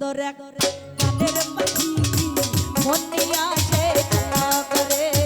সুন্দর এক মনে আসে করে।